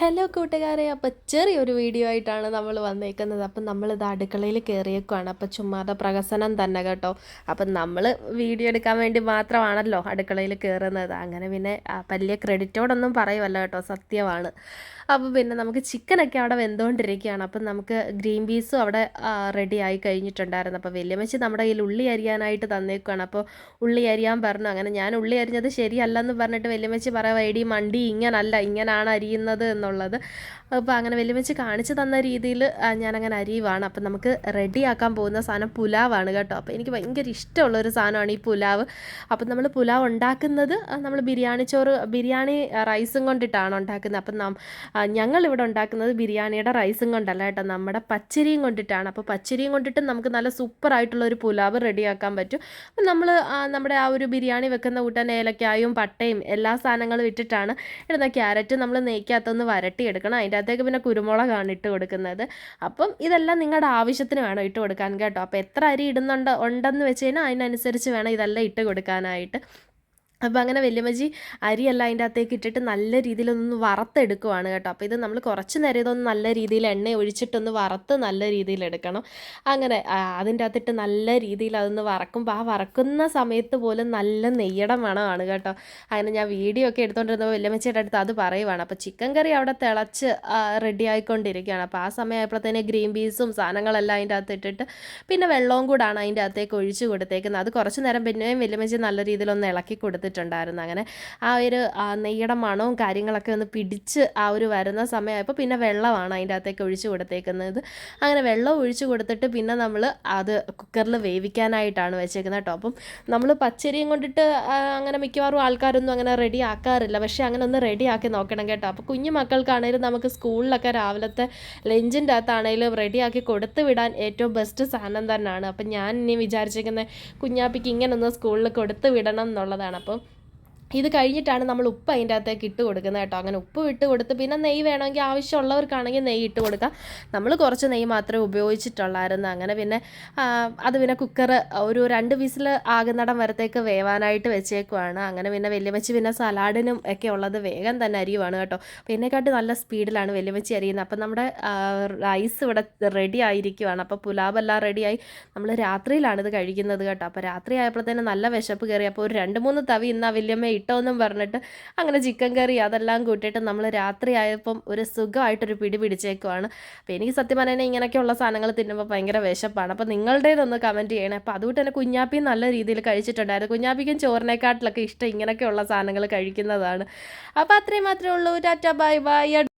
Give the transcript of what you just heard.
Hello കൂട്ടുകാരെ. അപ്പോൾ ചെറിയൊരു വീഡിയോ ആയിട്ടാണ് നമ്മൾ വന്നേക്കുന്നത്. അപ്പം നമ്മളിത് അടുക്കളയിൽ കയറിയേക്കുവാണ് അപ്പോൾ ചുമ്മാതെ പ്രഹസനം തന്നെ കേട്ടോ. അപ്പം നമ്മൾ വീഡിയോ എടുക്കാൻ വേണ്ടി മാത്രമാണല്ലോ അടുക്കളയിൽ കയറുന്നത് അങ്ങനെ പിന്നെ വലിയ ക്രെഡിറ്റോടൊന്നും പറയുമല്ല കേട്ടോ. സത്യമാണ്. അപ്പോൾ പിന്നെ നമുക്ക് ചിക്കനൊക്കെ അവിടെ വെന്തുകൊണ്ടിരിക്കുകയാണ് അപ്പം നമുക്ക് ഗ്രീൻ പീസും അവിടെ റെഡി ആയി കഴിഞ്ഞിട്ടുണ്ടായിരുന്നു. അപ്പോൾ വലിയമ്മച്ചി നമ്മുടെ കയ്യിൽ ഉള്ളി അരിയാനായിട്ട് തന്നേക്കുവാണ്. അപ്പോൾ ഉള്ളി അരിയാൻ പറഞ്ഞു. അങ്ങനെ ഞാൻ ഉള്ളി അരിഞ്ഞത് ശരിയല്ലെന്ന് പറഞ്ഞിട്ട് വലിയമ്മച്ചി പറയാം എടി മണ്ടി ഇങ്ങനല്ല. ഇങ്ങനാണ് അരിയുന്നത് എന്നുള്ളത് അപ്പോൾ അങ്ങനെ വലിയമ്മച്ചി കാണിച്ചു തന്ന രീതിയിൽ ഞാനങ്ങനെ അരിയുവാണ്. അപ്പം നമുക്ക് റെഡിയാക്കാൻ പോകുന്ന സാധനം പുലാവാണ് കേട്ടോ. അപ്പോൾ എനിക്ക് ഭയങ്കര ഇഷ്ടമുള്ളൊരു സാധനമാണ് ഈ പുലാവ്. അപ്പം നമ്മൾ പുലാവ് ഉണ്ടാക്കുന്നത് നമ്മൾ ബിരിയാണി ചോറ് ബിരിയാണി റൈസും കൊണ്ടിട്ടാണ് ഉണ്ടാക്കുന്നത്. അപ്പം നാം ഞങ്ങളിവിടെ ഉണ്ടാക്കുന്നത് ബിരിയാണിയുടെ റൈസും കൊണ്ടല്ല കേട്ടോ. നമ്മുടെ പച്ചരിയും കൊണ്ടിട്ടാണ്. അപ്പോൾ പച്ചരിയും കൊണ്ടിട്ട് നമുക്ക് നല്ല സൂപ്പർ ആയിട്ടുള്ള ഒരു പുലാവ് റെഡിയാക്കാൻ പറ്റും. അപ്പം നമ്മൾ നമ്മുടെ ആ ഒരു ബിരിയാണി വെക്കുന്ന കൂട്ടാൻ ഏലക്കായും പട്ടയും എല്ലാ സാധനങ്ങളും ഇട്ടിട്ടാണ് ഇടുന്ന ക്യാരറ്റ് നമ്മൾ നെയ്ക്കകത്തൊന്ന് വരട്ടിയെടുക്കണം. അതിന്റെ അകത്തേക്ക് പിന്നെ കുരുമുളകാണ് ഇട്ട് കൊടുക്കുന്നത്. അപ്പം ഇതെല്ലാം നിങ്ങളുടെ ആവശ്യത്തിന് വേണം ഇട്ട് കൊടുക്കാൻ കേട്ടോ. അപ്പോൾ എത്ര അരി ഇടുന്നുണ്ട് ഉണ്ടെന്ന് വെച്ച് കഴിഞ്ഞാൽ അതിനനുസരിച്ച് വേണം ഇതെല്ലാം ഇട്ട് കൊടുക്കാനായിട്ട്. അപ്പോൾ അങ്ങനെ വല്യമ്മജി അരിയെല്ലാം അതിന്റെ അകത്തേക്ക് ഇട്ടിട്ട് നല്ല രീതിയിലൊന്ന് വറുത്തെടുക്കുവാണ് കേട്ടോ. അപ്പോൾ ഇത് നമ്മൾ കുറച്ച് നേരം ഇതൊന്ന് നല്ല രീതിയിൽ എണ്ണ ഒഴിച്ചിട്ടൊന്ന് വറുത്ത് നല്ല രീതിയിൽ എടുക്കണം. അങ്ങനെ അതിന്റെ അകത്തിട്ട് നല്ല രീതിയിൽ അതൊന്ന് വറക്കുമ്പോൾ ആ വറക്കുന്ന സമയത്ത് പോലും നല്ല നെയ്യട മണമാണ് കേട്ടോ. അങ്ങനെ ഞാൻ വീഡിയോ ഒക്കെ എടുത്തുകൊണ്ടിരുന്നപ്പോൾ വല്യമ്മച്ചിയുടെ അടുത്ത് അത് പറയുവാണ്. അപ്പോൾ ചിക്കൻ കറി അവിടെ തിളച്ച് റെഡി ആയിക്കൊണ്ടിരിക്കുകയാണ്. അപ്പോൾ ആ സമയമായപ്പോഴത്തേന് ഗ്രീൻ പീസും സാധനങ്ങളെല്ലാം അതിന്റെ അകത്ത് ഇട്ടിട്ട് പിന്നെ വെള്ളവും കൂടാണ് അതിന്റെ അകത്തേക്ക് ഒഴിച്ച് കൊടുത്തേക്കുന്നത്. അത് കുറച്ച് നേരം പിന്നെയും വല്യമ്മച്ചി നല്ല രീതിയിലൊന്ന് ഇളക്കി കൊടുത്തിട്ടുണ്ടായിരുന്നു അങ്ങനെ ആ ഒരു നെയ്യുടെ മണവും കാര്യങ്ങളൊക്കെ ഒന്ന് പിടിച്ച് ആ ഒരു വരുന്ന സമയമായപ്പോൾ പിന്നെ വെള്ളമാണ് അതിന്റെ അകത്തേക്ക് ഒഴിച്ചു കൊടുത്തേക്കുന്നത്. അങ്ങനെ വെള്ളം ഒഴിച്ചു കൊടുത്തിട്ട് പിന്നെ നമ്മൾ അത് കുക്കറിൽ വേവിക്കാനായിട്ടാണ് വെച്ചേക്കുന്നത് കേട്ടോ. അപ്പം നമ്മൾ പച്ചരിയും കൊണ്ടിട്ട് അങ്ങനെ മിക്കവാറും ആൾക്കാരൊന്നും അങ്ങനെ റെഡി ആക്കാറില്ല. പക്ഷേ അങ്ങനെ ഒന്ന് റെഡി ആക്കി നോക്കണം കേട്ടോ. അപ്പോൾ കുഞ്ഞു മക്കൾക്കാണേലും നമുക്ക് സ്കൂളിലൊക്കെ രാവിലത്തെ ലഞ്ചിന്റെ അകത്താണേലും റെഡിയാക്കി കൊടുത്തു വിടാൻ ഏറ്റവും ബെസ്റ്റ് സാധനം തന്നെയാണ് അപ്പം ഞാൻ ഇനി വിചാരിച്ചിരിക്കുന്നത് കുഞ്ഞാപ്പിക്ക് ഇങ്ങനെ ഒന്ന് സ്കൂളിൽ കൊടുത്തു വിടണം എന്നുള്ളതാണ്. അപ്പം ഇത് കഴിഞ്ഞിട്ടാണ് നമ്മൾ ഉപ്പ് അതിന്റെ അകത്തേക്ക് ഇട്ട് കൊടുക്കുന്നത് കേട്ടോ. അങ്ങനെ ഉപ്പ് ഇട്ട് കൊടുത്ത് പിന്നെ നെയ്യ് വേണമെങ്കിൽ ആവശ്യമുള്ളവർക്കാണെങ്കിൽ നെയ്യ് ഇട്ട് കൊടുക്കാം. നമ്മൾ കുറച്ച് നെയ്യ് മാത്രമേ ഉപയോഗിച്ചിട്ടുള്ളായിരുന്നു. അങ്ങനെ പിന്നെ അത് പിന്നെ കുക്കർ ഒരു രണ്ട് വിസിൽ ആകുന്നിടം വരത്തേക്ക് വേവാനായിട്ട് വെച്ചേക്കുവാണ്. അങ്ങനെ പിന്നെ വല്യമ്മച്ചി പിന്നെ സലാഡിനും ഒക്കെ ഉള്ളത് വേഗം തന്നെ അരിയുവാണ് കേട്ടോ. അപ്പോൾ എന്നെക്കാട്ടി നല്ല സ്പീഡിലാണ് വല്യമ്മച്ചി അരിയുന്നത്. അപ്പം നമ്മുടെ റൈസ് ഇവിടെ റെഡി ആയിരിക്കുവാണ്. അപ്പോൾ പുലാവെല്ലാം റെഡിയായി നമ്മൾ രാത്രിയിലാണ് ഇത് കഴിക്കുന്നത് കേട്ടോ. അപ്പോൾ രാത്രി ആയപ്പോഴത്തേനും നല്ല വിശപ്പ് കയറി. അപ്പോൾ ഒരു രണ്ട് മൂന്ന് തവി ഇന്ന് ആ വല്യമ്മ ഇട്ടോന്നും പറഞ്ഞിട്ട് അങ്ങനെ ചിക്കൻ കറി അതെല്ലാം കൂട്ടിയിട്ട് നമ്മൾ രാത്രി ആയപ്പം ഒരു സുഖമായിട്ടൊരു പിടി പിടിച്ചേക്കുവാണ്. അപ്പോൾ എനിക്ക് സത്യം പറഞ്ഞാൽ ഇങ്ങനെയൊക്കെയുള്ള സാധനങ്ങൾ തിന്നുമ്പോൾ ഭയങ്കര വിശപ്പാണ്. അപ്പോൾ നിങ്ങളുടേതൊന്ന് കമന്റ് ചെയ്യണേ. അപ്പോൾ അതുകൊണ്ട് തന്നെ കുഞ്ഞാപ്പി നല്ല രീതിയിൽ കഴിച്ചിട്ടുണ്ടായിരുന്നു. കുഞ്ഞാപ്പിക്കും ചോറിനെക്കാട്ടിലൊക്കെ ഇഷ്ടം ഇങ്ങനെയൊക്കെയുള്ള സാധനങ്ങൾ കഴിക്കുന്നതാണ്. അപ്പോൾ അത്രയും മാത്രമേ ഉള്ളൂ. Tata bye bye.